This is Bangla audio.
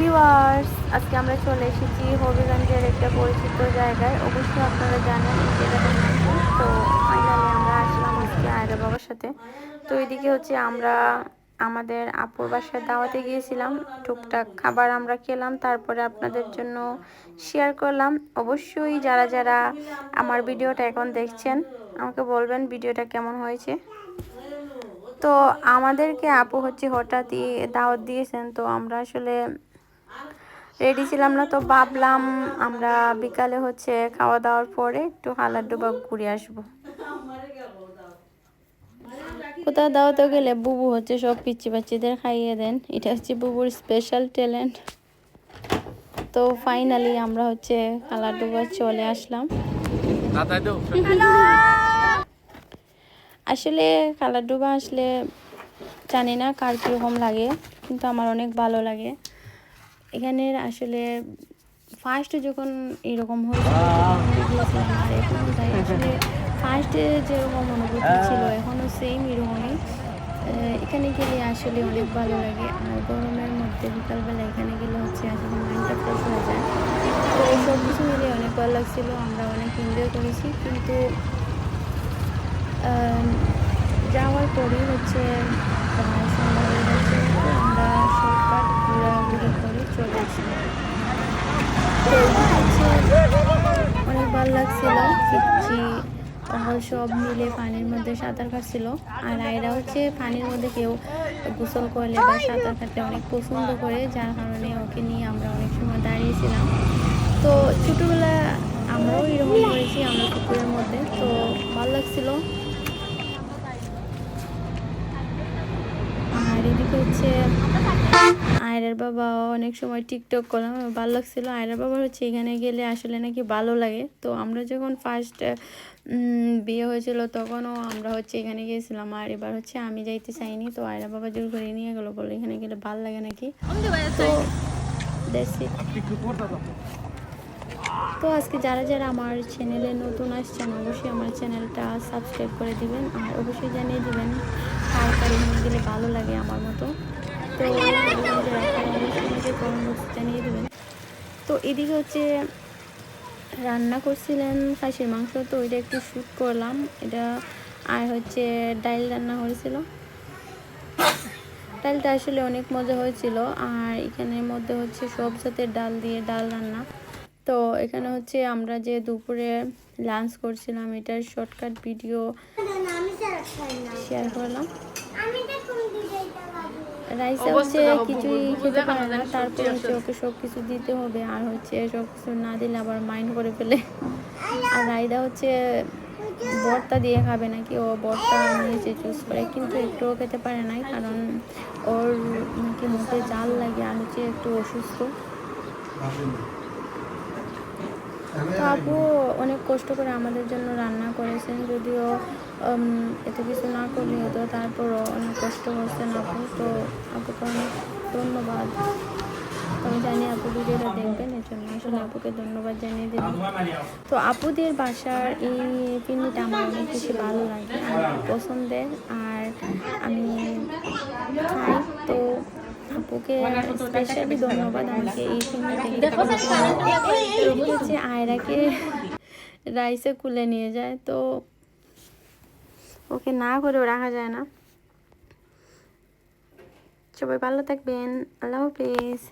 ভিওয়ার্স আজকে আমরা চলে এসেছি হবিগঞ্জের একটা পরিচিত জায়গায়। অবশ্যই আপনারা জানেন নাম। তো ফাইনালি আমরা আসলাম আজকে আয়রা বাবার সাথে। তো এদিকে হচ্ছে আমরা আমাদের আপুর বাসায় দাওয়াতে গিয়েছিলাম। টুকটাক খাবার আমরা খেলাম, তারপরে আপনাদের জন্য শেয়ার করলাম। অবশ্যই যারা যারা আমার ভিডিওটা এখন দেখছেন, আমাকে বলবেন ভিডিওটা কেমন হয়েছে। তো আমাদেরকে আপু হচ্ছে হঠাৎই দাওয়াত দিয়েছেন। তো আমরা আসলে রেডি ছিলাম না তো ভাবলাম আমরা বিকালে হচ্ছে খাওয়া দাওয়ার পরে একটু হালাডুবা ঘুরে আসব। কোথাও দাওয়াতে গেলে বুবু হচ্ছে সব পিচ্ছি বাচ্চাদের খাইয়ে দেন। এটা হচ্ছে বুবুর স্পেশাল ট্যালেন্ট তো ফাইনালি আমরা হচ্ছে কালাডুবা চলে আসলাম। আসলে তো আসলে কালারডুবা আসলে জানি না কার কীরকম লাগে কিন্তু আমার অনেক ভালো লাগে। এখানের আসলে ফার্স্ট যখন এরকম হয়েছিল যাই আসলে ফার্স্টে যেরকম অনুভূতি ছিল এখনও সেম এরকমই। এখানে গেলে আসলে অনেক ভালো লাগে। আর গরমের মধ্যে বিকালবেলা এখানে গেলে হচ্ছে আসলে মাইন্ডটা ফ্রেশ হয়ে যায়। তো সব কিছু মিলিয়ে অনেক ভালো লাগছিল, আমরা অনেক এনজয় করেছি। কিন্তু যাওয়ার পরেই হচ্ছে প্রায় সন্ধ্যা হয়ে গেছে তো আমরা শর্টকাট ঘোরাঘুরি করে চলে আসলাম তো এখানে হচ্ছে অনেক ভালো লাগছিল। তাহলে সব মিলে পানির মধ্যে সাঁতার কাটছিল। আর আয়রা হচ্ছে পানির মধ্যে কেউ গোসল করলে বা সাঁতার কাটতে অনেক পছন্দ করে, যার কারণে ওকে নিয়ে আমরা অনেক সময় দাঁড়িয়েছিলাম। তো ছোটোবেলা আমরাও এরকম করেছি, আমরা পুকুরের মধ্যে। তো ভালো লাগছিল। আর এদিকে হচ্ছে আয়রার বাবা অনেক সময় টিকটক করলাম ভালো লাগছিল। আয়রার বাবার হচ্ছে এখানে গেলে আসলে নাকি ভালো লাগে। তো আমরা যখন ফার্স্ট বিয়ে হয়েছিল তখনও আমরা হচ্ছে এখানে গিয়েছিলাম। আর এবার হচ্ছে আমি যাইতে চাইনি, তো আয়রা বাবা জোর করে নিয়ে গেলো, বলে এখানে গেলে ভালো লাগে নাকি? তো তো আজকে যারা যারা আমার চ্যানেলে নতুন আসছেন, অবশ্যই আমার চ্যানেলটা সাবস্ক্রাইব করে দিবেন। আর অবশ্যই জানিয়ে দিবেন, কার কার গেলে ভালো লাগে আমার মতো। তো তো এদিকে হচ্ছে রান্না করছিলেন খাসির মাংস, তো ওইটা একটু শ্যুট করলাম। এটা আর হচ্ছে ডাইল রান্না হয়েছিল। ডালটা আসলে অনেক মজা হয়েছিল। আর এখানের মধ্যে হচ্ছে সব জাতের ডাল দিয়ে ডাল রান্না। তো এখানে হচ্ছে আমরা যে দুপুরে লাঞ্চ করছিলাম, এটার শর্টকাট ভিডিও শেয়ার করলাম। রাইসে হচ্ছে কিছুই খেতে পারে না তারপর হচ্ছে ওকে সব কিছু দিতে হবে আর হচ্ছে সব কিছু না দিলে আবার মাইন্ড করে ফেলে। আর রাইদা হচ্ছে বর্তা দিয়ে খাবে নাকি? ও বর্তা নিয়েছে চুজ করে কিন্তু একটুও খেতে পারে নাই কারণ ওর নাকি মুখে জাল লাগে আর হচ্ছে একটু অসুস্থ। আপু অনেক কষ্ট করে আমাদের জন্য রান্না করেছেন, যদিও এত কিছু না করলে হতো, তারপরও অনেক কষ্ট করছেন আপু, তো আপুকে অনেক ধন্যবাদ। আমি জানি আপু ভিডিওটা দেখবেন এর জন্য আসলে আপুকে ধন্যবাদ জানিয়ে দিলাম। তো আপুদের বাসার এই পিন্নিটা আমার অনেক বেশি ভালো লাগে, আমার পছন্দের, আর আমি খাই, তো আপুকে স্পেশালি ধন্যবাদ আমাকে এই সময় আয়রাকে রাইসে কুলে নিয়ে যায় তো ওকে না করেও রাখা যায় না। সবাই ভালো থাকবেন। আল্লাহ হাফিজ।